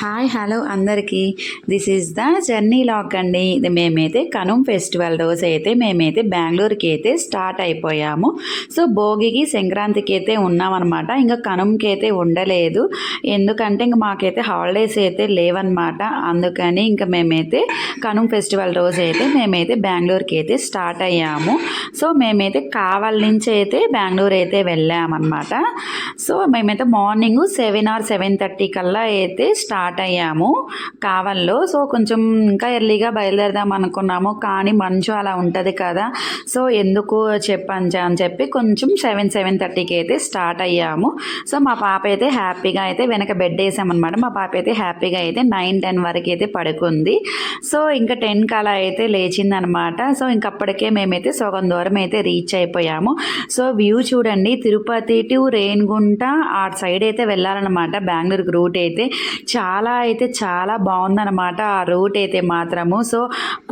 Hi hello అందరికీ. This is the journey lock అండి. ఇది మేమైతే కనుమ్ ఫెస్టివల్ రోజు అయితే మేమైతే బెంగళూరుకి అయితే స్టార్ట్ అయిపోయాము. సో భోగికి సంక్రాంతికి అయితే ఉన్నామన్నమాట. ఇంకా కనుమ్కి అయితే ఉండలేదు. ఎందుకంటే ఇంక మాకైతే హాలిడేస్ అయితే లేవన్నమాట. అందుకని ఇంకా మేమైతే కనుమ్ ఫెస్టివల్ రోజు అయితే మేమైతే బెంగళూరుకి అయితే స్టార్ట్ అయ్యాము. సో మేమైతే కావాల నుంచి అయితే బెంగళూరు అయితే వెళ్ళామన్నమాట. సో మేమైతే morning seven or seven thirty కల్లా అయితే స్టార్ట్ స్టార్ట్ అయ్యాము. కావల్లో సో కొంచెం ఇంకా ఎర్లీగా బయలుదేరదాం అనుకున్నాము కానీ మంచు అలా ఉంటుంది కదా. సో ఎందుకు చెప్పంచా అని చెప్పి కొంచెం సెవెన్ సెవెన్ థర్టీకి అయితే స్టార్ట్ అయ్యాము. సో మా పాప అయితే హ్యాపీగా అయితే వెనక బెడ్ వేసామన్నమాట. మా పాప అయితే హ్యాపీగా అయితే నైన్ టెన్ వరకు అయితే పడుకుంది. సో ఇంకా టెన్కి అలా అయితే లేచిందనమాట సో ఇంకప్పటికే మేమైతే సగం దూరం అయితే రీచ్ అయిపోయాము. సో వ్యూ చూడండి తిరుపతి టు రేణిగుంట ఆ సైడ్ అయితే వెళ్ళాలన్నమాట. బెంగళూరుకి రూట్ అయితే చాలా అయితే చాలా బాగుందన్నమాట ఆ రూట్ అయితే మాత్రము. సో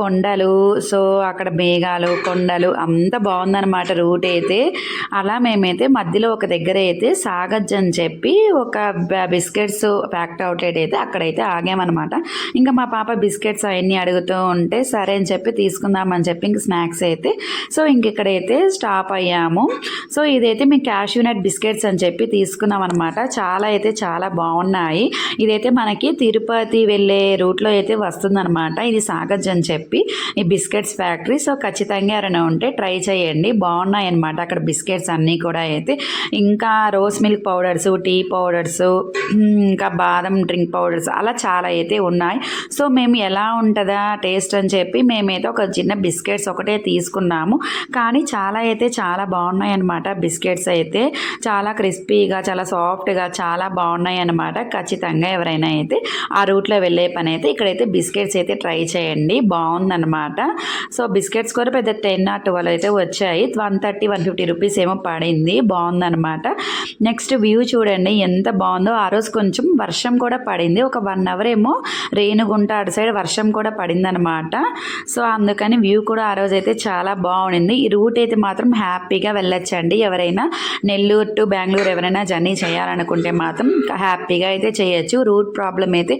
కొండలు సో అక్కడ మేఘాలు కొండలు అంత బాగుందన్నమాట రూట్ అయితే. అలా మేమైతే మధ్యలో ఒక దగ్గర అయితే సాగజ్ అని చెప్పి ఒక బిస్కెట్స్ ప్యాక్ట్ అవుట్లెట్ అయితే అక్కడైతే ఆగామన్నమాట. ఇంకా మా పాప బిస్కెట్స్ అవన్నీ అడుగుతూ ఉంటే సరే అని చెప్పి తీసుకుందామని చెప్పి ఇంక స్నాక్స్ అయితే సో ఇంక ఇక్కడైతే స్టాప్ అయ్యాము. సో ఇదైతే మేము క్యాష్యూనట్ బిస్కెట్స్ అని చెప్పి తీసుకున్నాం అనమాట చాలా అయితే చాలా బాగున్నాయి. ఇదైతే మనకి తిరుపతి వెళ్ళే రూట్లో అయితే వస్తుందన్నమాట. ఇది సాగజ్ అని చెప్పి ఈ బిస్కెట్స్ ఫ్యాక్టరీ. సో ఖచ్చితంగా ఎవరైనా ఉంటే ట్రై చేయండి. బాగున్నాయి అనమాట అక్కడ బిస్కెట్స్ అన్నీ కూడా అయితే. ఇంకా rose milk powders tea powders ఇంకా బాదం డ్రింక్ పౌడర్స్ అలా చాలా అయితే ఉన్నాయి. సో మేము ఎలా ఉంటుందా టేస్ట్ అని చెప్పి మేమైతే ఒక చిన్న బిస్కెట్స్ ఒకటే తీసుకున్నాము. కానీ చాలా అయితే చాలా బాగున్నాయి అనమాట బిస్కెట్స్ అయితే. చాలా క్రిస్పీగా చాలా సాఫ్ట్గా చాలా బాగున్నాయి అనమాట ఖచ్చితంగా ఎవరైనా అయితే ఆ రూట్లో వెళ్ళే పని అయితే ఇక్కడైతే బిస్కెట్స్ అయితే ట్రై చేయండి. బాగుందన్నమాట సో బిస్కెట్స్ కూడా పెద్ద టెన్ ఆర్ ట్వెల్వ్ అయితే వచ్చాయి. One thirty one fifty rupees ఏమో పడింది. బాగుందన్నమాట నెక్స్ట్ వ్యూ చూడండి ఎంత బాగుందో ఆ రోజు కొంచెం వర్షం కూడా పడింది. ఒక వన్ అవర్ ఏమో రేణుగుంట అటు సైడ్ వర్షం కూడా పడిందనమాట సో అందుకని వ్యూ కూడా ఆ రోజు అయితే చాలా బాగుండింది ఈ రూట్ అయితే మాత్రం హ్యాపీగా వెళ్ళొచ్చండి. ఎవరైనా నెల్లూరు టు బెంగళూరు ఎవరైనా జర్నీ చేయాలనుకుంటే మాత్రం హ్యాపీగా అయితే చేయొచ్చు. రూట్ ప్రాబ్లం అయితే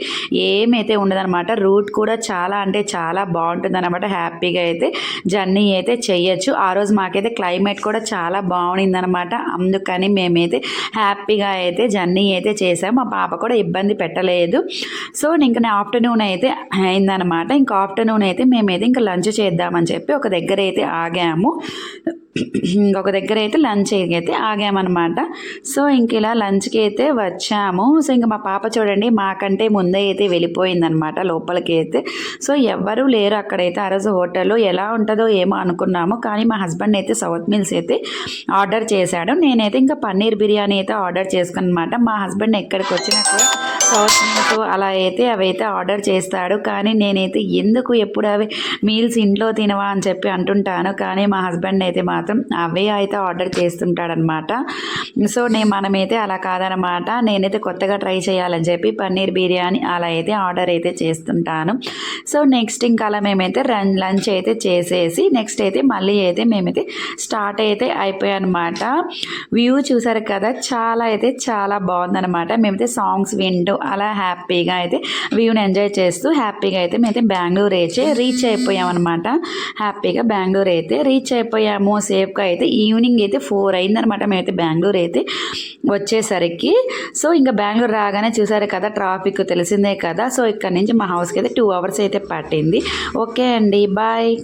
ఏమైతే ఉండదన్నమాట రూట్ కూడా చాలా అంటే చాలా బాగుంటుంది అనమాట హ్యాపీగా అయితే జర్నీ అయితే చేయొచ్చు. ఆ రోజు మాకైతే క్లైమేట్ కూడా చాలా బాగుండింది అనమాట అందుకని మేమైతే హ్యాపీగా అయితే జర్నీ అయితే చేసాం. మా పాప కూడా ఇబ్బంది పెట్టలేదు. సో ఇంకా ఆఫ్టర్నూన్ అయితే అయిందనమాట ఇంకా ఆఫ్టర్నూన్ అయితే మేమైతే ఇంకా లంచ్ చేద్దామని చెప్పి ఒక దగ్గర అయితే ఆగాము. ఇంకొక దగ్గర అయితే లంచ్ అయితే ఆగామన్నమాట. సో ఇంక ఇలా లంచ్కి అయితే వచ్చాము. సో ఇంకా మా పాప చూడండి మాకంటే ముందే అయితే వెళ్ళిపోయిందనమాట లోపలికి అయితే సో ఎవ్వరూ లేరు అక్కడైతే ఆ రోజు హోటల్లో ఎలా ఉంటుందో ఏమో అనుకున్నాము. కానీ మా హస్బెండ్ అయితే సౌత్ మిల్స్ అయితే ఆర్డర్ చేశాడు. నేనైతే ఇంకా పన్నీర్ బిర్యానీ అయితే ఆర్డర్ చేసుకున్నమాట. మా హస్బెండ్ ఎక్కడికి వచ్చినా కూడా సౌత్ అలా అయితే అవి అయితే ఆర్డర్ చేస్తాడు. కానీ నేనైతే ఎందుకు ఎప్పుడు అవి మీల్స్ ఇంట్లో తినవా అని చెప్పి అంటుంటాను. కానీ మా హస్బెండ్ అయితే మాత్రం అవే అయితే ఆర్డర్ చేస్తుంటాడనమాట. సో నేను మనమైతే అలా కాదనమాట. నేనైతే కొత్తగా ట్రై చేయాలని చెప్పి పన్నీర్ బిర్యానీ అలా అయితే ఆర్డర్ అయితే చేస్తుంటాను. సో నెక్స్ట్ ఇంకా అలా మేమైతే రన్ లంచ్ అయితే చేసేసి నెక్స్ట్ అయితే మళ్ళీ అయితే మేమైతే స్టార్ట్ అయితే అయిపోయానమాట. వ్యూ చూసారు కదా చాలా అయితే చాలా బాగుందనమాట. మేమైతే సాంగ్స్ వింటూ అలా హ్యాపీగా అయితే వ్యూని ఎంజాయ్ చేస్తూ హ్యాపీగా అయితే మేమైతే బెంగళూరు అయితే రీచ్ అయిపోయామన్నమాట. హ్యాపీగా బెంగళూరు అయితే రీచ్ అయిపోయాము. సేఫ్గా అయితే ఈవినింగ్ అయితే ఫోర్ అయిందనమాట మేమైతే బెంగళూరు అయితే వచ్చేసరికి. సో ఇంకా బెంగళూరు రాగానే చూసారు కదా ట్రాఫిక్ తెలిసిందే కదా. సో ఇక్కడ నుంచి మా హౌస్కి అయితే టూ అవర్స్ అయితే పట్టింది. ఓకే అండి బాయ్